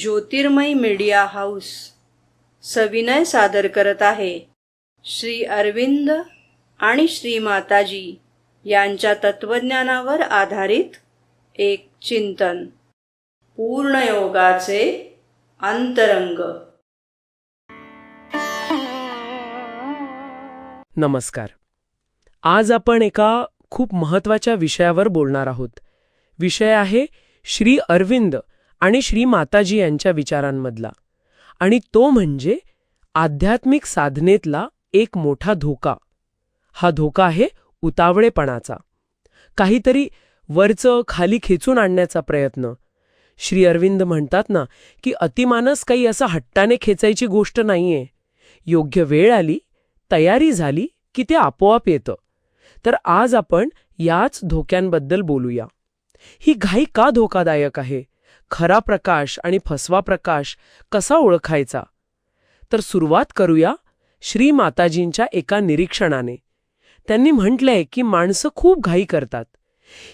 ज्योतिर्मय media house सविनय सादर करत आहे. श्री अरविंद आणि श्री माताजी यांच्या तत्वज्ञानावर आधारित एक चिंतन. पूर्णयोगाचे अंतरंग. नमस्कार. आज आपण एका खूप महत्त्वाच्या विषयावर बोलणार आहोत. विषय आहे श्री अरविंद आणि श्री माताजी यांच्या विचारांमधला. आणि तो म्हणजे आध्यात्मिक साधनेतला एक मोठा धोका. हा धोका आहे उतावळेपणाचा. काहीतरी वरचं खाली खेचून आणण्याचा प्रयत्न. श्री अरविंद म्हणतात ना की अतिमानस काही असं हट्टाने खेचायची गोष्ट नाहीये. योग्य वेळ आली तयारी झाली की ते आपोआप येतं. तर आज आपण याच धोक्यांबद्दल बोलूया. ही घाई का धोकादायक आहे? खरा प्रकाश आणि फसवा प्रकाश कसा ओळखायचा? तर सुरुवात करूया श्री माताजींच्या एका निरीक्षणाने. त्यांनी म्हटलंय की माणसं खूप घाई करतात.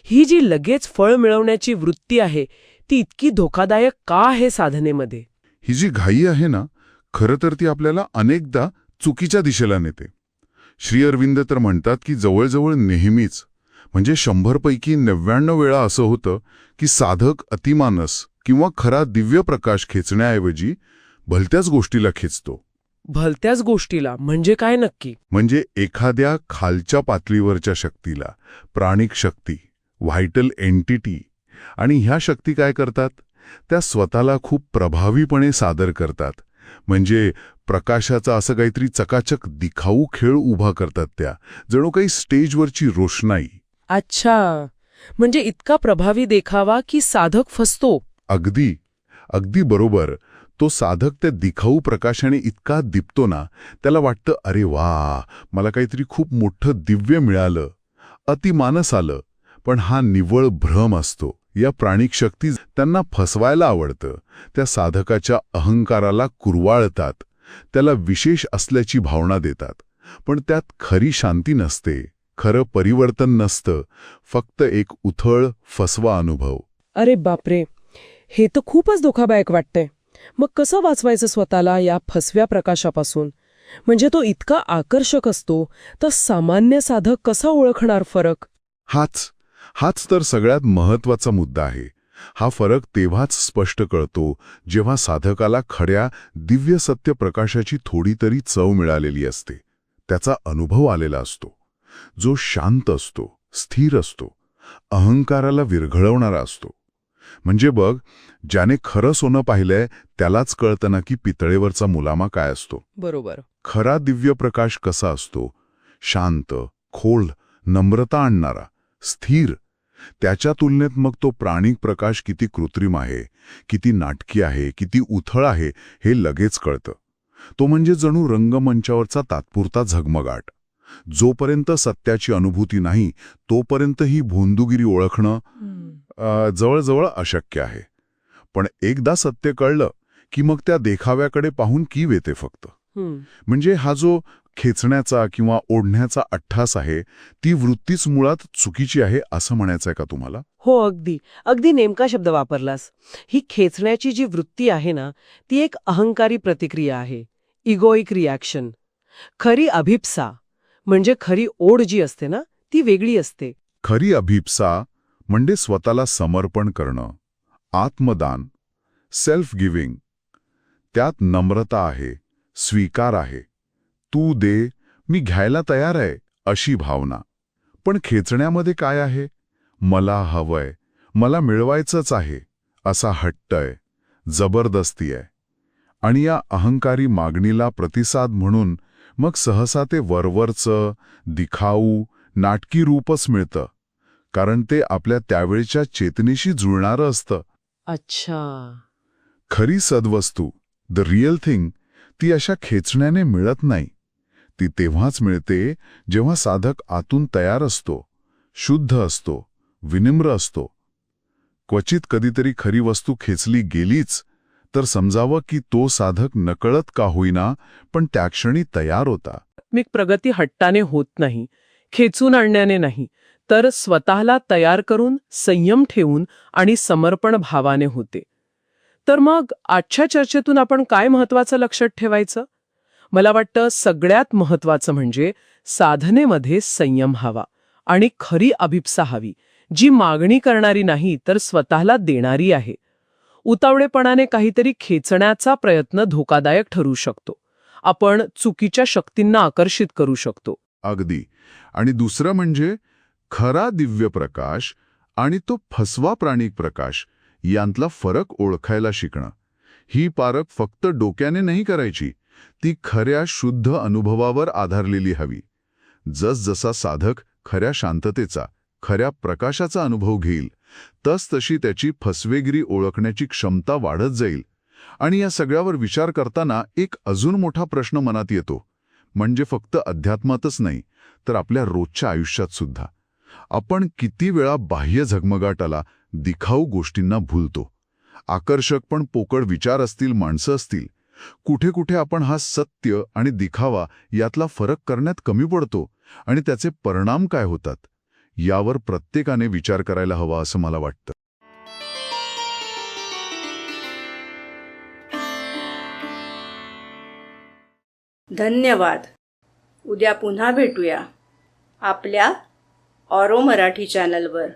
ही जी लगेच फळ मिळवण्याची वृत्ती आहे ती इतकी धोकादायक का आहे साधनेमध्ये? ही जी घाई आहे ना खरं तर ती आपल्याला अनेकदा चुकीच्या दिशेला नेते. श्री अरविंद तर म्हणतात की जवळजवळ नेहमीच म्हणजे शंभरपैकी नव्याण्णव वेळा असं होतं की साधक अतिमानस किंवा खरा दिव्य प्रकाश खेचण्याऐवजी भलत्याच गोष्टीला खेचतो. भलत्याच गोष्टीला म्हणजे काय नक्की? म्हणजे एखाद्या खालच्या पातळीवरच्या शक्तीला प्राणिक शक्ती व्हायटल एंटिटी आणि ह्या शक्ती काय करतात? त्या स्वतःला खूप प्रभावीपणे सादर करतात. म्हणजे प्रकाशाचा असं काहीतरी चकाचक दिखाऊ खेळ उभा करतात त्या जणू काही स्टेजवरची रोषणाई. अच्छा. म्हणजे इतका प्रभावी देखावा की साधक फसतो. अगदी. अगदी बरोबर. तो साधक त्या दिखाऊ प्रकाशाने इतका दिपतो ना त्याला वाटतं अरे वा मला काहीतरी खूप मोठं दिव्य मिळालं. अतिमानस आलं. पण हा निव्वळ भ्रम असतो. या प्राणिक शक्ती त्यांना फसवायला आवडतं. त्या साधकाच्या अहंकाराला कुरवाळतात. त्याला विशेष असल्याची भावना देतात. पण त्यात खरी शांती नसते. खरं परिवर्तन नसतं फक्त एक उथळ फसवा अनुभव. अरे बापरे! हे तर खूपच धोकादायक वाटतंय. मग कसं वाचवायचं स्वतःला या फसव्या प्रकाशापासून? म्हणजे तो इतका आकर्षक असतो तर सामान्य साधक कसा ओळखणार फरक? हाच हाच तर सगळ्यात महत्त्वाचा मुद्दा आहे. हा फरक तेव्हाच स्पष्ट कळतो जेव्हा साधकाला खड्या दिव्य सत्य प्रकाशाची थोडी तरी चव मिळालेली असते. त्याचा अनुभव आलेला असतो. जो शांत असतो स्थिर असतो अहंकाराला विरघळवणारा असतो. म्हणजे बघ ज्याने खरं सोनं पाहिलंय त्यालाच कळतं ना की पितळेवरचा मुलामा काय असतो. बरोबर. खरा दिव्य प्रकाश कसा असतो? शांत खोल नम्रता आणणारा स्थिर. त्याच्या तुलनेत मग तो प्राणिक प्रकाश किती कृत्रिम आहे किती नाटकी आहे किती उथळ आहे हे लगेच कळतं. तो म्हणजे जणू रंगमंचावरचा तात्पुरता झगमगाट. जोपर्यंत सत्याची अनुभूती नाही तोपर्यंत ही भोंदुगिरी ओळखणं जवळजवळ अशक्य आहे. पण एकदा सत्य कळलं की मग त्या देखाव्याकडे पाहून की येते फक्त? म्हणजे हा जो खेचण्याचा किंवा ओढण्याचा अठ्ठास आहे ती वृत्तीच मुळात चुकीची आहे असं म्हणायचंय का तुम्हाला? हो अगदी. अगदी नेमका शब्द वापरलास. ही खेचण्याची जी वृत्ती आहे ना ती एक अहंकारी प्रतिक्रिया आहे. इगोईक रिॲक्शन खरी अभिप्सा. म्हणजे खरी ओढ जी असते ना ती वेगळी असते. खरी अभिप्सा म्हणजे स्वतःला समर्पण करणं आत्मदान सेल्फ गिव्हिंग त्यात नम्रता आहे स्वीकार आहे. तू दे मी घ्यायला तयार आहे अशी भावना. पण खेचण्यामध्ये काय आहे? मला हवंय मला मिळवायचंच आहे असा हट्ट आहे जबरदस्ती आहे. आणि या अहंकारी मागणीला प्रतिसाद म्हणून मग सहसा ते वरवरचं दिखाऊ नाटकी रूपच मिळतं. कारण ते आपल्या त्यावेळच्या चेतनेशी जुळणारं असतं. अच्छा. खरी सद्वस्तू द रिअल थिंग ती अशा खेचण्याने मिळत नाही. ती तेव्हाच मिळते जेव्हा साधक आतून तयार असतो शुद्ध असतो विनिम्र असतो. क्वचित कधीतरी खरी वस्तू खेचली गेलीच तर समजावं की तो साधक नकळत का होईना पण त्या क्षणी तयार होता. आत्मिक प्रगती हट्टाने होत नाही खेचून आणण्याने नाही तर स्वतःला तयार करून संयम ठेवून आणि समर्पण भावाने होते. तर मग आजच्या चर्चेतून आपण काय महत्वाचं लक्षात ठेवायचं? मला वाटतं सगळ्यात महत्वाचं म्हणजे साधनेमध्ये संयम हवा आणि खरी अभिप्सा हवी जी मागणी करणारी नाही तर स्वतःला देणारी आहे. उतावळेपणाने काहीतरी खेचण्याचा प्रयत्न धोकादायक ठरू शकतो. आपण चुकीच्या शक्तींना आकर्षित करू शकतो. अगदी. आणि दुसरं म्हणजे खरा दिव्य प्रकाश आणि तो फसवा प्राणिक प्रकाश यांतला फरक ओळखायला शिकणं. ही पारख फक्त डोक्याने नाही करायची ती खऱ्या शुद्ध अनुभवावर आधारलेली हवी. जसजसा साधक खऱ्या शांततेचा खऱ्या प्रकाशाचा अनुभव घेईल तसतशी त्याची फसवेगिरी ओळखण्याची क्षमता वाढत जाईल. आणि या सगळ्यावर विचार करताना एक अजून मोठा प्रश्न मनात येतो. म्हणजे फक्त अध्यात्मातच नाही तर आपल्या रोजच्या आयुष्यात सुद्धा. आपण किती वेळा बाह्य झगमगाटाला दिखाऊ गोष्टींना भूलतो. आकर्षक पण पोकळ विचार असतील माणसं असतील. कुठे कुठे आपण हा सत्य आणि दिखावा यातला फरक करण्यात कमी पडतो आणि त्याचे परिणाम काय होतात? यावर प्रत्येकाने विचार करायला हवा असं मला वाटतं. धन्यवाद. उद्या पुन्हा भेटूया आपल्या ऑरो मराठी चॅनलवर.